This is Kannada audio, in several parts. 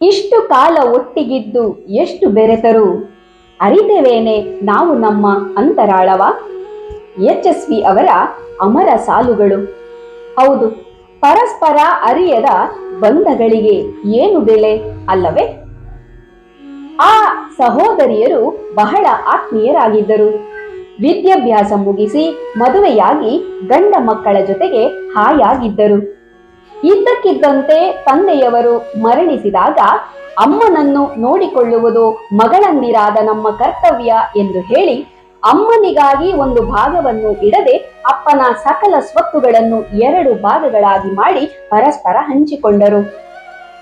ಇಷ್ಟು ಕಾಲ ಒಟ್ಟಿಗಿದ್ದು ಎಷ್ಟು ಬೆರೆತರು? ಅರಿತೆವೇನೆ ನಾವು ನಮ್ಮ ಅಂತರಾಳವ? ಯಶಸ್ವಿ ಅವರ ಅಮರ ಸಾಲುಗಳು. ಹೌದು, ಪರಸ್ಪರ ಅರಿಯದ ಬಂಧಗಳಿಗೆ ಏನು ಬೆಲೆ ಅಲ್ಲವೇ? ಆ ಸಹೋದರಿಯರು ಬಹಳ ಆತ್ಮೀಯರಾಗಿದ್ದರು. ವಿದ್ಯಾಭ್ಯಾಸ ಮುಗಿಸಿ ಮದುವೆಯಾಗಿ ಗಂಡ ಮಕ್ಕಳ ಜೊತೆಗೆ ಹಾಯಾಗಿದ್ದರು. ಇದ್ದಕ್ಕಿದ್ದಂತೆ ತಂದೆಯವರು ಮರಣಿಸಿದಾಗ ಅಮ್ಮನನ್ನು ನೋಡಿಕೊಳ್ಳುವುದು ಮಗಳಂದಿರಾದ ನಮ್ಮ ಕರ್ತವ್ಯ ಎಂದು ಹೇಳಿ ಅಮ್ಮನಿಗಾಗಿ ಒಂದು ಭಾಗವನ್ನು ಇಡದೆ ಅಪ್ಪನ ಸಕಲ ಸ್ವತ್ತುಗಳನ್ನು ಎರಡು ಭಾಗಗಳಾಗಿ ಮಾಡಿ ಪರಸ್ಪರ ಹಂಚಿಕೊಂಡರು.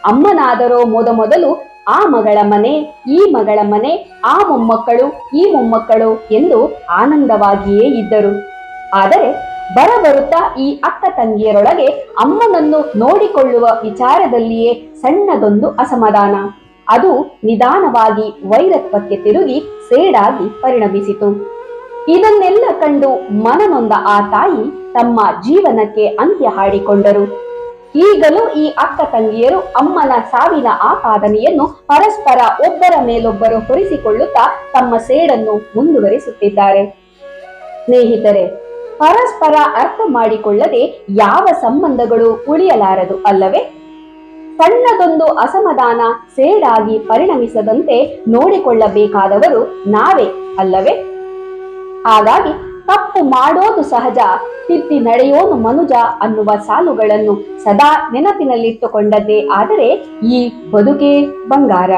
ಅಮ್ಮನಾದರೋ ಮೊದಮೊದಲು ಆ ಮಗಳ ಮನೆ, ಈ ಮಗಳ ಮನೆ, ಆ ಮೊಮ್ಮಕ್ಕಳು, ಈ ಮೊಮ್ಮಕ್ಕಳು ಎಂದು ಆನಂದವಾಗಿಯೇ ಇದ್ದರು. ಆದರೆ ಬರಬರುತ್ತಾ ಈ ಅಕ್ಕ ತಂಗಿಯರೊಳಗೆ ಅಮ್ಮನನ್ನು ನೋಡಿಕೊಳ್ಳುವ ವಿಚಾರದಲ್ಲಿಯೇ ಸಣ್ಣದೊಂದು ಅಸಮಾಧಾನ. ಅದು ನಿಧಾನವಾಗಿ ವೈರತ್ವಕ್ಕೆ ತಿರುಗಿ ಸೇಡಾಗಿ ಪರಿಣಮಿಸಿತು. ಇದನ್ನೆಲ್ಲ ಕಂಡು ಮನನೊಂದ ಆ ತಾಯಿ ತಮ್ಮ ಜೀವನಕ್ಕೆ ಅಂತ್ಯ ಹಾಡಿಕೊಂಡರು. ಈಗಲೂ ಈ ಅಕ್ಕ ತಂಗಿಯರು ಅಮ್ಮನ ಸಾವಿನ ಆಪಾದನೆಯನ್ನು ಪರಸ್ಪರ ಒಬ್ಬರ ಮೇಲೊಬ್ಬರು ಹೊರಿಸಿಕೊಳ್ಳುತ್ತಾ ತಮ್ಮ ಸೇಡನ್ನು ಮುಂದುವರಿಸುತ್ತಿದ್ದಾರೆ. ಸ್ನೇಹಿತರೆ ಪರಸ್ಪರ ಅರ್ಥ ಮಾಡಿಕೊಳ್ಳದೆ ಯಾವ ಸಂಬಂಧಗಳು ಉಳಿಯಲಾರದು ಅಲ್ಲವೇ? ಸಣ್ಣದೊಂದು ಅಸಮಾಧಾನ ಸೇಡಾಗಿ ಪರಿಣಮಿಸದಂತೆ ನೋಡಿಕೊಳ್ಳಬೇಕಾದವರು ನಾವೇ ಅಲ್ಲವೇ? ಹಾಗಾಗಿ ತಪ್ಪು ಮಾಡೋದು ಸಹಜ, ತಿದ್ದಿ ನಡೆಯೋನು ಮನುಜ ಅನ್ನುವ ಸಾಲುಗಳನ್ನು ಸದಾ ನೆನಪಿನಲ್ಲಿಟ್ಟುಕೊಂಡದ್ದೇ ಆದರೆ ಈ ಬದುಕೇ ಬಂಗಾರ.